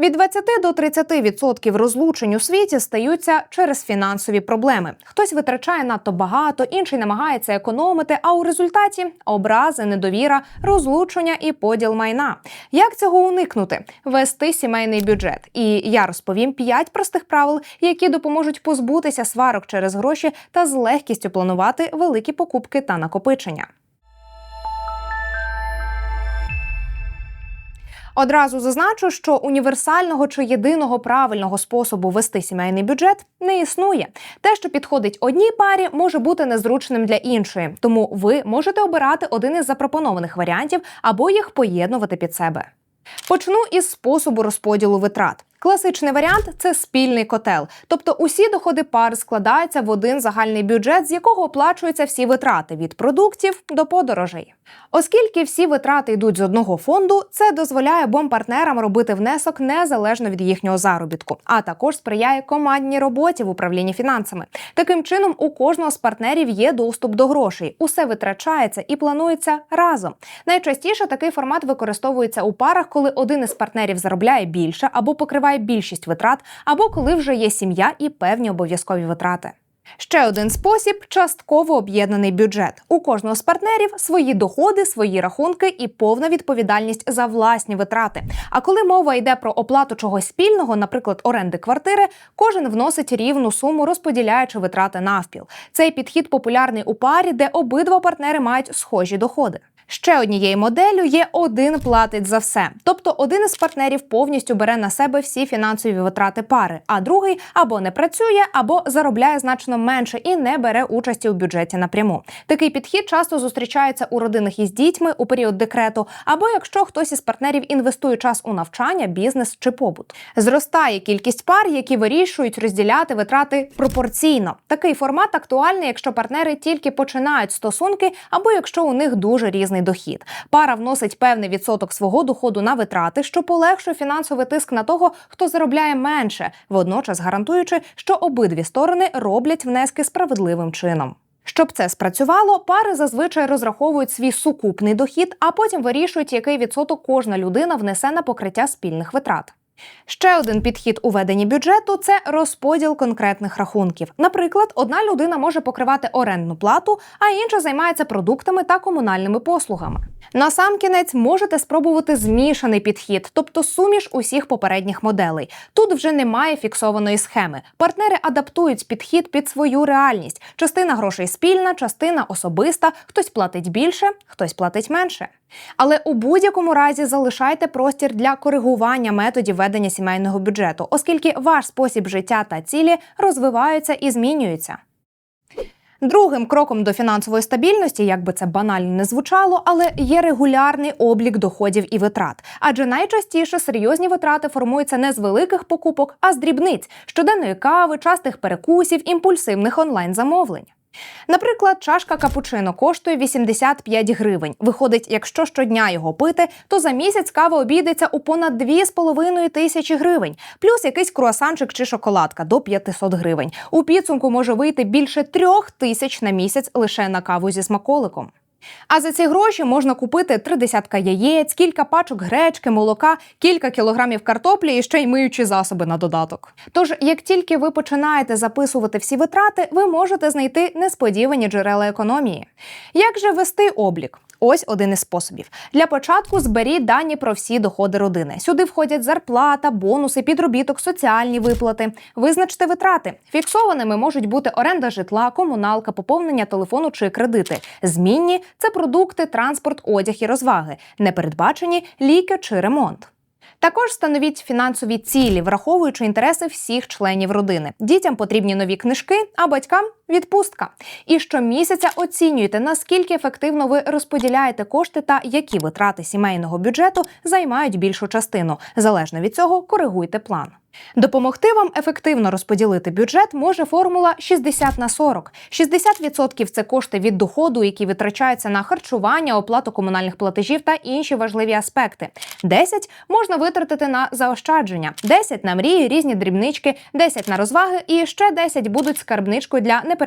Від 20 до 30% розлучень у світі стаються через фінансові проблеми. Хтось витрачає надто багато, інший намагається економити. А у результаті образи, недовіра, розлучення і поділ майна. Як цього уникнути? Вести сімейний бюджет. І я розповім 5 простих правил, які допоможуть позбутися сварок через гроші та з легкістю планувати великі покупки та накопичення. Одразу зазначу, що універсального чи єдиного правильного способу вести сімейний бюджет не існує. Те, що підходить одній парі, може бути незручним для іншої, тому ви можете обирати один із запропонованих варіантів або їх поєднувати під себе. Почну із способу розподілу витрат. Класичний варіант це спільний котел, тобто усі доходи пари складаються в один загальний бюджет, з якого оплачуються всі витрати від продуктів до подорожей. Оскільки всі витрати йдуть з одного фонду, це дозволяє обом партнерам робити внесок незалежно від їхнього заробітку, а також сприяє командній роботі в управлінні фінансами. Таким чином, у кожного з партнерів є доступ до грошей, усе витрачається і планується разом. Найчастіше такий формат використовується у парах, коли один із партнерів заробляє більше або покриває більшість витрат, або коли вже є сім'я і певні обов'язкові витрати. Ще один спосіб частково об'єднаний бюджет. У кожного з партнерів свої доходи, свої рахунки і повна відповідальність за власні витрати. А коли мова йде про оплату чогось спільного, наприклад, оренди квартири, кожен вносить рівну суму, розподіляючи витрати навпіл. Цей підхід популярний у парі, де обидва партнери мають схожі доходи. Ще однією моделлю є один платить за все. Тобто один із партнерів повністю бере на себе всі фінансові витрати пари, а другий або не працює, або заробляє значно менше і не бере участі у бюджеті напряму. Такий підхід часто зустрічається у родинах із дітьми у період декрету, або якщо хтось із партнерів інвестує час у навчання, бізнес чи побут. Зростає кількість пар, які вирішують розділяти витрати пропорційно. Такий формат актуальний, якщо партнери тільки починають стосунки, або якщо у них дуже різний дохід. Пара вносить певний відсоток свого доходу на витрати, що полегшує фінансовий тиск на того, хто заробляє менше, водночас гарантуючи, що обидві сторони роблять внески справедливим чином. Щоб це спрацювало, пари зазвичай розраховують свій сукупний дохід, а потім вирішують, який відсоток кожна людина внесе на покриття спільних витрат. Ще один підхід у веденні бюджету це розподіл конкретних рахунків. Наприклад, одна людина може покривати орендну плату, а інша займається продуктами та комунальними послугами. Насамкінець можете спробувати змішаний підхід, тобто суміш усіх попередніх моделей. Тут вже немає фіксованої схеми. Партнери адаптують підхід під свою реальність. Частина грошей спільна, частина особиста, хтось платить більше, хтось платить менше. Але у будь-якому разі залишайте простір для коригування методів ведення сімейного бюджету, оскільки ваш спосіб життя та цілі розвиваються і змінюються. Другим кроком до фінансової стабільності, як би це банально не звучало, але є регулярний облік доходів і витрат. Адже найчастіше серйозні витрати формуються не з великих покупок, а з дрібниць щоденної кави, частих перекусів, імпульсивних онлайн-замовлень. Наприклад, чашка капучино коштує 85 гривень. Виходить, якщо щодня його пити, то за місяць кава обійдеться у понад 2,5 тисячі гривень, плюс якийсь круасанчик чи шоколадка до 500 гривень. У підсумку може вийти більше трьох тисяч на місяць лише на каву зі смаколиком. А за ці гроші можна купити три десятка яєць, кілька пачок гречки, молока, кілька кілограмів картоплі і ще й миючі засоби на додаток. Тож, як тільки ви починаєте записувати всі витрати, ви можете знайти несподівані джерела економії. Як же вести облік? Ось один із способів. Для початку зберіть дані про всі доходи родини. Сюди входять зарплата, бонуси, підробіток, соціальні виплати. Визначте витрати. Фіксованими можуть бути оренда житла, комуналка, поповнення телефону чи кредити. Змінні це продукти, транспорт, одяг і розваги. Непередбачені ліки чи ремонт. Також встановіть фінансові цілі, враховуючи інтереси всіх членів родини. Дітям потрібні нові книжки, а батькам відпустка. І щомісяця оцінюйте, наскільки ефективно ви розподіляєте кошти та які витрати сімейного бюджету займають більшу частину. Залежно від цього, коригуйте план. Допомогти вам ефективно розподілити бюджет може формула 60 на 40. 60% – це кошти від доходу, які витрачаються на харчування, оплату комунальних платежів та інші важливі аспекти. 10 можна витратити на заощадження, 10 – на мрії, різні дрібнички, 10 – на розваги і ще 10 будуть скарбничкою для непередбачених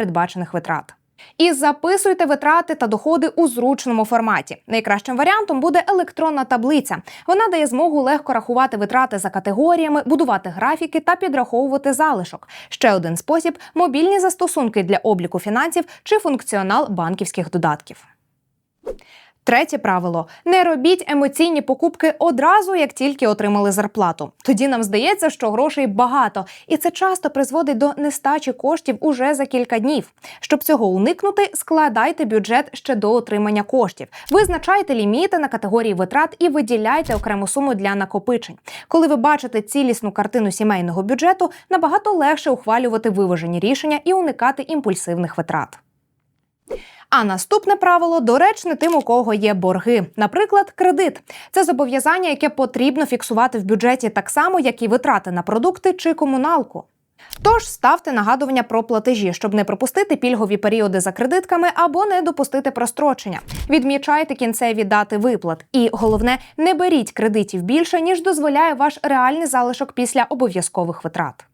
витрат. І записуйте витрати та доходи у зручному форматі. Найкращим варіантом буде електронна таблиця. Вона дає змогу легко рахувати витрати за категоріями, будувати графіки та підраховувати залишок. Ще один спосіб мобільні застосунки для обліку фінансів чи функціонал банківських додатків. Третє правило: не робіть емоційні покупки одразу, як тільки отримали зарплату. Тоді нам здається, що грошей багато, і це часто призводить до нестачі коштів уже за кілька днів. Щоб цього уникнути, складайте бюджет ще до отримання коштів. Визначайте ліміти на категорії витрат і виділяйте окрему суму для накопичень. Коли ви бачите цілісну картину сімейного бюджету, набагато легше ухвалювати виважені рішення і уникати імпульсивних витрат. А наступне правило доречне тим, у кого є борги, наприклад, кредит. Це зобов'язання, яке потрібно фіксувати в бюджеті так само, як і витрати на продукти чи комуналку. Тож ставте нагадування про платежі, щоб не пропустити пільгові періоди за кредитками або не допустити прострочення. Відмічайте кінцеві дати виплат. І головне, не беріть кредитів більше, ніж дозволяє ваш реальний залишок після обов'язкових витрат.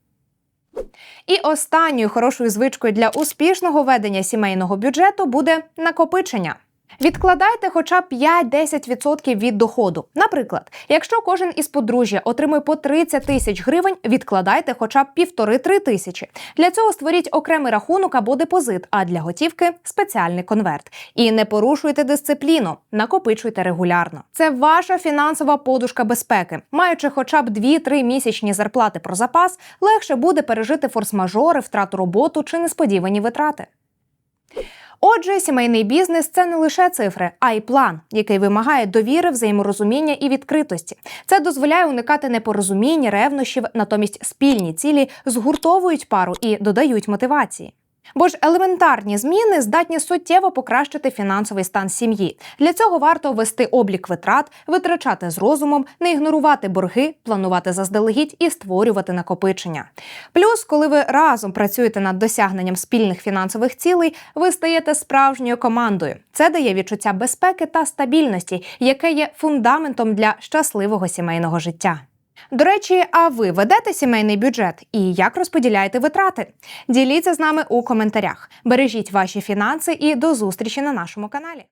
І останньою хорошою звичкою для успішного ведення сімейного бюджету буде накопичення. Відкладайте хоча б 5-10% від доходу. Наприклад, якщо кожен із подружжя отримує по 30 тисяч гривень, відкладайте хоча б півтори-три тисячі. Для цього створіть окремий рахунок або депозит, а для готівки спеціальний конверт. І не порушуйте дисципліну, накопичуйте регулярно. Це ваша фінансова подушка безпеки. Маючи хоча б 2-3 місячні зарплати про запас, легше буде пережити форс-мажори, втрату роботу чи несподівані витрати. Отже, сімейний бізнес це не лише цифри, а й план, який вимагає довіри, взаєморозуміння і відкритості. Це дозволяє уникати непорозумінь, ревнощів, натомість спільні цілі згуртовують пару і додають мотивації. Бо ж елементарні зміни здатні суттєво покращити фінансовий стан сім'ї. Для цього варто вести облік витрат, витрачати з розумом, не ігнорувати борги, планувати заздалегідь і створювати накопичення. Плюс, коли ви разом працюєте над досягненням спільних фінансових цілей, ви стаєте справжньою командою. Це дає відчуття безпеки та стабільності, яке є фундаментом для щасливого сімейного життя. До речі, а ви ведете сімейний бюджет і як розподіляєте витрати? Діліться з нами у коментарях. Бережіть ваші фінанси і до зустрічі на нашому каналі.